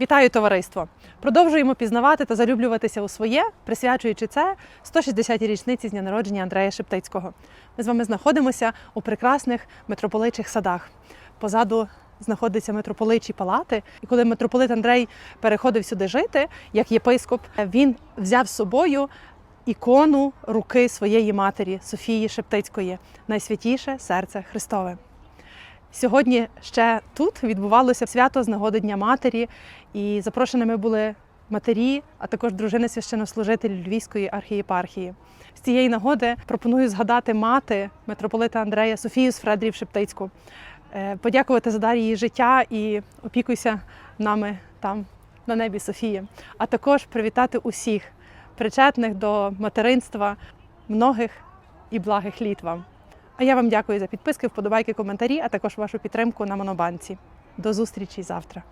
Вітаю товариство! Продовжуємо пізнавати та залюблюватися у своє, присвячуючи це 160-й річниці з дня народження Андрея Шептицького. Ми з вами знаходимося у прекрасних митрополичих садах. Позаду знаходяться митрополичі палати. І коли митрополит Андрей переходив сюди жити, як єпископ, він взяв з собою ікону руки своєї матері Софії Шептицької, найсвятіше серце Христове. Сьогодні ще тут відбувалося свято з нагоди Дня матері, і запрошеними були матері, а також дружини священнослужителів Львівської архієпархії. З цієї нагоди пропоную згадати мати митрополита Андрея Софію з Фредрів Шептицьку, Е, подякувати за дар її життя і опікуйся нами там на небі Софія, а також привітати усіх причетних до материнства, многих і благих літ вам. А я вам дякую за підписки, вподобайки, коментарі, а також вашу підтримку на Монобанці. До зустрічі завтра.